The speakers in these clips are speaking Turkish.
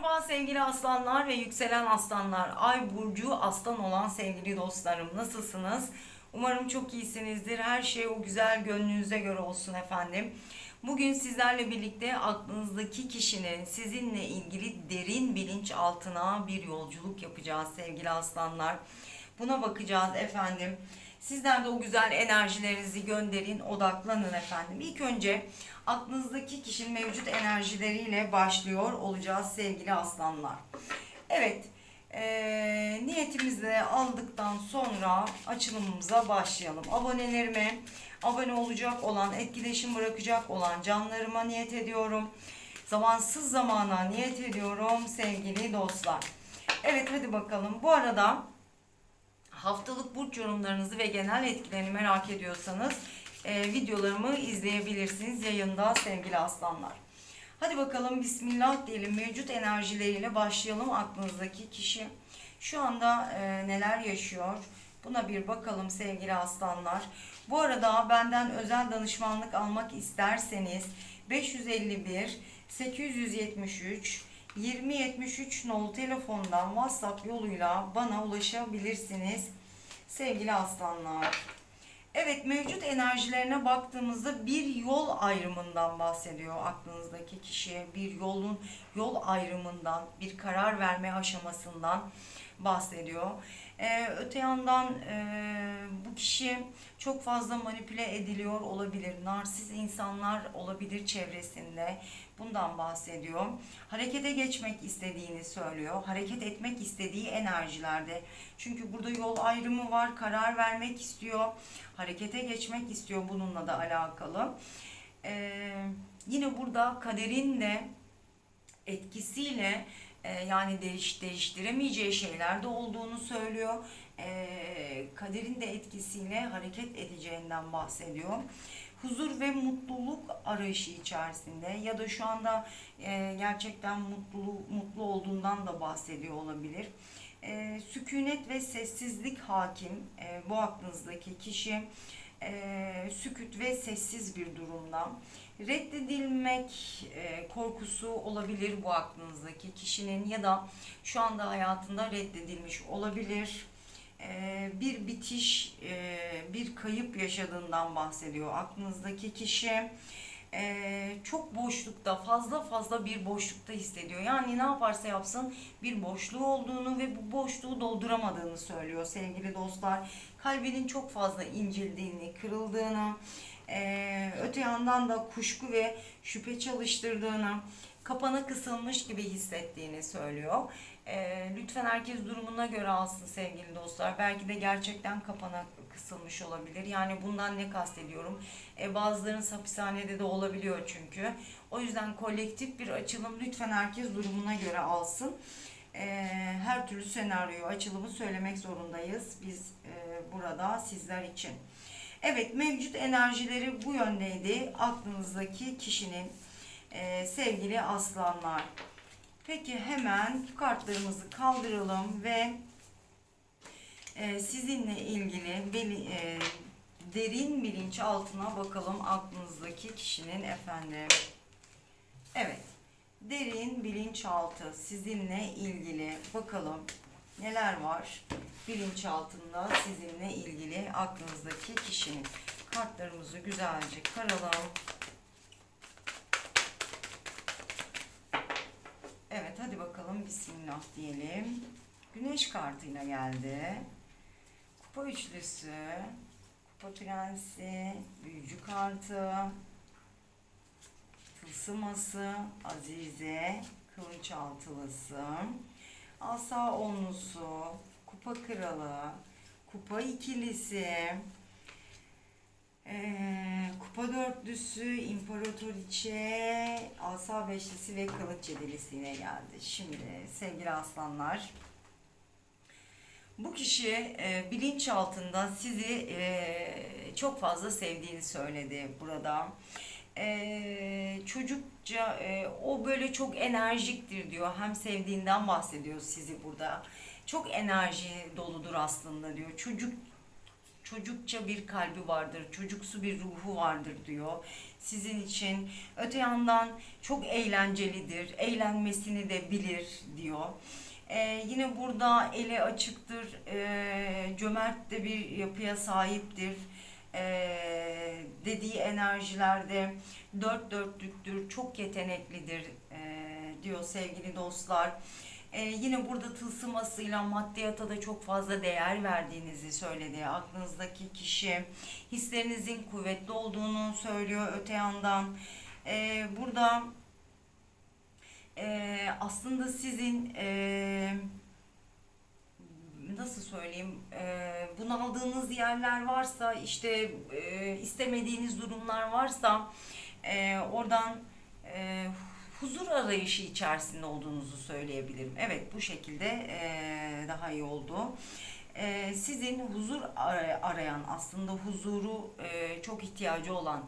Merhaba sevgili aslanlar ve yükselen aslanlar. Ay burcu aslan olan sevgili dostlarım nasılsınız? Umarım çok iyisinizdir. Her şey o güzel gönlünüze göre olsun efendim. Bugün sizlerle birlikte aklınızdaki kişinin sizinle ilgili derin bilinç altına bir yolculuk yapacağız sevgili aslanlar. Buna bakacağız efendim. Sizler de o güzel enerjilerinizi gönderin, odaklanın efendim. İlk önce aklınızdaki kişinin mevcut enerjileriyle başlıyor olacağız sevgili aslanlar. Evet, eee niyetimizi aldıktan sonra açılımımıza başlayalım. Abonelerime, abone olacak olan, etkileşim bırakacak olan canlarıma niyet ediyorum. Zamansız zamana niyet ediyorum sevgili dostlar. Evet hadi bakalım. Bu arada haftalık burç yorumlarınızı ve genel etkilerini merak ediyorsanız e, videolarımı izleyebilirsiniz yayında sevgili aslanlar. Hadi bakalım bismillah diyelim mevcut enerjileriyle başlayalım aklınızdaki kişi. Şu anda e, neler yaşıyor? Buna bir bakalım sevgili aslanlar. Bu arada benden özel danışmanlık almak isterseniz 551 873 2073 nolu telefondan WhatsApp yoluyla bana ulaşabilirsiniz sevgili aslanlar. Evet mevcut enerjilerine baktığımızda bir yol ayrımından bahsediyor aklınızdaki kişiye. Bir yolun yol ayrımından, bir karar verme aşamasından bahsediyor. Ee, öte yandan e, bu kişi çok fazla manipüle ediliyor olabilir. Narsiz insanlar olabilir çevresinde. Bundan bahsediyor. Harekete geçmek istediğini söylüyor. Hareket etmek istediği enerjilerde. Çünkü burada yol ayrımı var. Karar vermek istiyor. Harekete geçmek istiyor bununla da alakalı. Ee, yine burada kaderin de etkisiyle e, yani değiş, değiştiremeyeceği şeyler de olduğunu söylüyor. E, kaderin de etkisiyle hareket edeceğinden bahsediyor. Huzur ve mutluluk arayışı içerisinde ya da şu anda e, gerçekten mutlu mutlu olduğundan da bahsediyor olabilir. E, sükunet ve sessizlik hakim e, bu aklınızdaki kişi e, sükut ve sessiz bir durumda. Reddedilmek e, korkusu olabilir bu aklınızdaki kişinin ya da şu anda hayatında reddedilmiş olabilir. E, bir bitiş, e, bir kayıp yaşadığından bahsediyor aklınızdaki kişi. E, çok boşlukta, fazla fazla bir boşlukta hissediyor. Yani ne yaparsa yapsın bir boşluğu olduğunu ve bu boşluğu dolduramadığını söylüyor sevgili dostlar. Kalbinin çok fazla incildiğini, kırıldığını, ee, öte yandan da kuşku ve şüphe çalıştırdığını, kapana kısılmış gibi hissettiğini söylüyor. Ee, lütfen herkes durumuna göre alsın sevgili dostlar. Belki de gerçekten kapana kısılmış olabilir. Yani bundan ne kastediyorum? Ee, bazılarının hapishanede de olabiliyor çünkü. O yüzden kolektif bir açılım lütfen herkes durumuna göre alsın. Ee, her türlü senaryoyu, açılımı söylemek zorundayız biz e, burada sizler için. Evet mevcut enerjileri bu yöndeydi aklınızdaki kişinin e, sevgili aslanlar. Peki hemen kartlarımızı kaldıralım ve e, sizinle ilgili beli, e, derin bilinç altına bakalım aklınızdaki kişinin efendim. Evet derin bilinçaltı sizinle ilgili bakalım neler var bilinç altında sizinle ilgili aklınızdaki kişinin kartlarımızı güzelce karalım. Evet hadi bakalım bismillah diyelim. Güneş kartıyla geldi. Kupa üçlüsü, kupa prensi, büyücü kartı, tılsıması, azize, kılıç altılısı, asa onlusu, kupa kralı, kupa ikilisi, ee, kupa dörtlüsü, imparatoriçe, asa beşlisi ve kılıç yedilisiyle geldi. Şimdi sevgili aslanlar, bu kişi e, bilinç altında sizi e, çok fazla sevdiğini söyledi burada. E, çocukça e, o böyle çok enerjiktir diyor. Hem sevdiğinden bahsediyor sizi burada. Çok enerji doludur aslında diyor. Çocuk çocukça bir kalbi vardır, çocuksu bir ruhu vardır diyor sizin için. Öte yandan çok eğlencelidir, eğlenmesini de bilir diyor. Ee, yine burada eli açıktır, ee, cömert de bir yapıya sahiptir. Ee, dediği enerjilerde dört dörtlüktür, çok yeteneklidir ee, diyor sevgili dostlar. Ee, yine burada tılsımasıyla maddiyata da çok fazla değer verdiğinizi söyledi. Aklınızdaki kişi hislerinizin kuvvetli olduğunu söylüyor öte yandan. Ee, burada e, aslında sizin e, nasıl söyleyeyim e, bunaldığınız yerler varsa işte e, istemediğiniz durumlar varsa e, oradan e, huzur arayışı içerisinde olduğunuzu söyleyebilirim. Evet bu şekilde e, daha iyi oldu. E, sizin huzur ar- arayan aslında huzuru e, çok ihtiyacı olan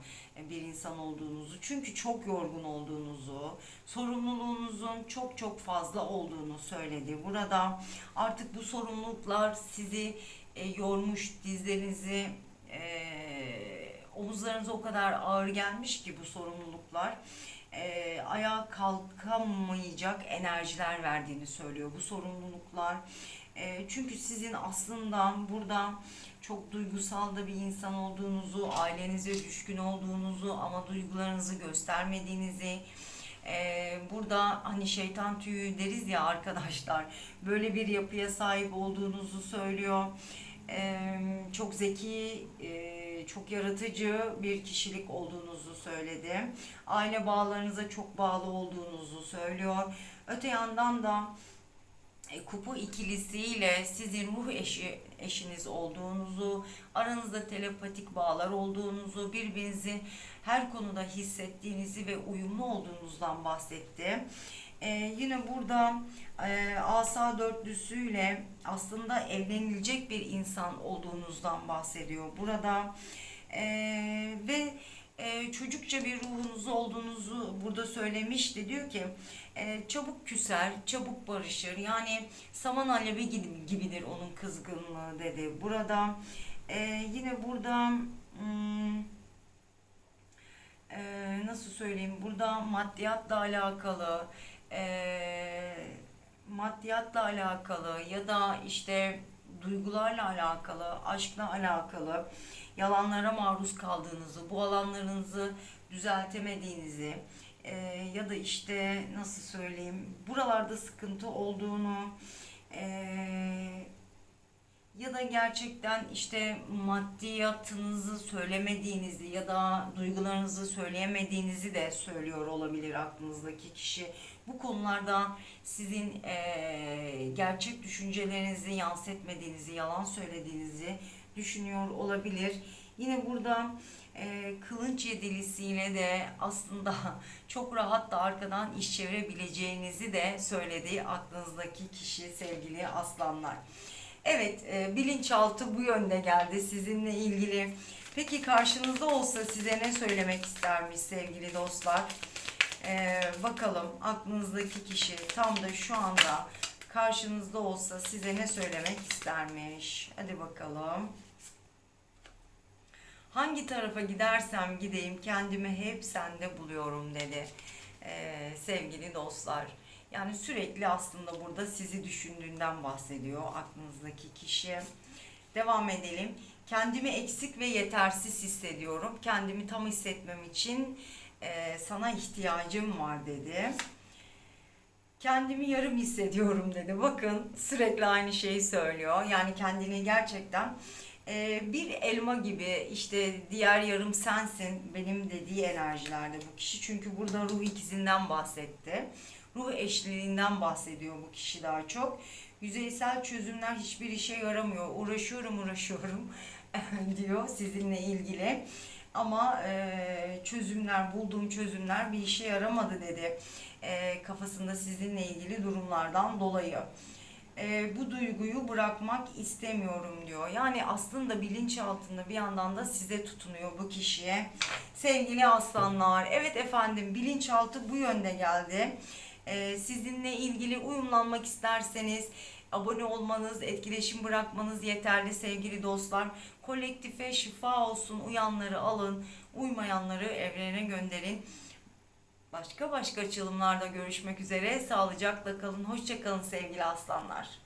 bir insan olduğunuzu çünkü çok yorgun olduğunuzu sorumluluğunuzun çok çok fazla olduğunu söyledi. Burada artık bu sorumluluklar sizi e, yormuş dizlerinizi e, omuzlarınıza o kadar ağır gelmiş ki bu sorumluluklar e, ayağa kalkamayacak enerjiler verdiğini söylüyor bu sorumluluklar. E, çünkü sizin aslında burada çok duygusal da bir insan olduğunuzu, ailenize düşkün olduğunuzu ama duygularınızı göstermediğinizi, e, burada hani şeytan tüyü deriz ya arkadaşlar, böyle bir yapıya sahip olduğunuzu söylüyor. E, çok zeki, e, çok yaratıcı bir kişilik olduğunuzu söyledi. Aile bağlarınıza çok bağlı olduğunuzu söylüyor. Öte yandan da e, kupa ikilisiyle sizin ruh eşi eşiniz olduğunuzu, aranızda telepatik bağlar olduğunuzu, birbirinizi her konuda hissettiğinizi ve uyumlu olduğunuzdan bahsetti. Ee, yine burada e, asa dörtlüsüyle aslında evlenilecek bir insan olduğunuzdan bahsediyor. Burada e, ve e, çocukça bir ruhunuz olduğunuzu burada söylemişti. Diyor ki e, çabuk küser, çabuk barışır. Yani saman alevi gibi- gibidir onun kızgınlığı dedi. Burada e, yine burada hmm, e, nasıl söyleyeyim? Burada maddiyatla alakalı e, maddiyatla alakalı ya da işte duygularla alakalı, aşkla alakalı yalanlara maruz kaldığınızı, bu alanlarınızı düzeltemediğinizi e, ya da işte nasıl söyleyeyim buralarda sıkıntı olduğunu e, ya da gerçekten işte maddiyatınızı söylemediğinizi ya da duygularınızı söyleyemediğinizi de söylüyor olabilir aklınızdaki kişi. Bu konularda sizin eee, gerçek düşüncelerinizi yansıtmediğinizi, yalan söylediğinizi düşünüyor olabilir. Yine burada eee, kılınç yedilisiyle de aslında çok rahat da arkadan iş çevirebileceğinizi de söyledi aklınızdaki kişi sevgili aslanlar. Evet, e, bilinçaltı bu yönde geldi sizinle ilgili. Peki karşınızda olsa size ne söylemek istermiş sevgili dostlar? E, bakalım aklınızdaki kişi tam da şu anda karşınızda olsa size ne söylemek istermiş? Hadi bakalım. Hangi tarafa gidersem gideyim kendimi hep sende buluyorum dedi e, sevgili dostlar. Yani sürekli aslında burada sizi düşündüğünden bahsediyor aklınızdaki kişi. Devam edelim. Kendimi eksik ve yetersiz hissediyorum. Kendimi tam hissetmem için e, sana ihtiyacım var dedi. Kendimi yarım hissediyorum dedi. Bakın sürekli aynı şeyi söylüyor. Yani kendini gerçekten e, bir elma gibi işte diğer yarım sensin benim dediği enerjilerde bu kişi. Çünkü burada ruh ikizinden bahsetti. Ruh eşliliğinden bahsediyor bu kişi daha çok. Yüzeysel çözümler hiçbir işe yaramıyor. Uğraşıyorum uğraşıyorum diyor sizinle ilgili. Ama e, çözümler, bulduğum çözümler bir işe yaramadı dedi. E, kafasında sizinle ilgili durumlardan dolayı. E, bu duyguyu bırakmak istemiyorum diyor. Yani aslında bilinçaltında bir yandan da size tutunuyor bu kişiye. Sevgili aslanlar, evet efendim bilinçaltı bu yönde geldi. Ee, sizinle ilgili uyumlanmak isterseniz abone olmanız, etkileşim bırakmanız yeterli sevgili dostlar. Kolektife şifa olsun. Uyanları alın, uymayanları evrene gönderin. Başka başka açılımlarda görüşmek üzere. Sağlıcakla kalın. Hoşça kalın sevgili aslanlar.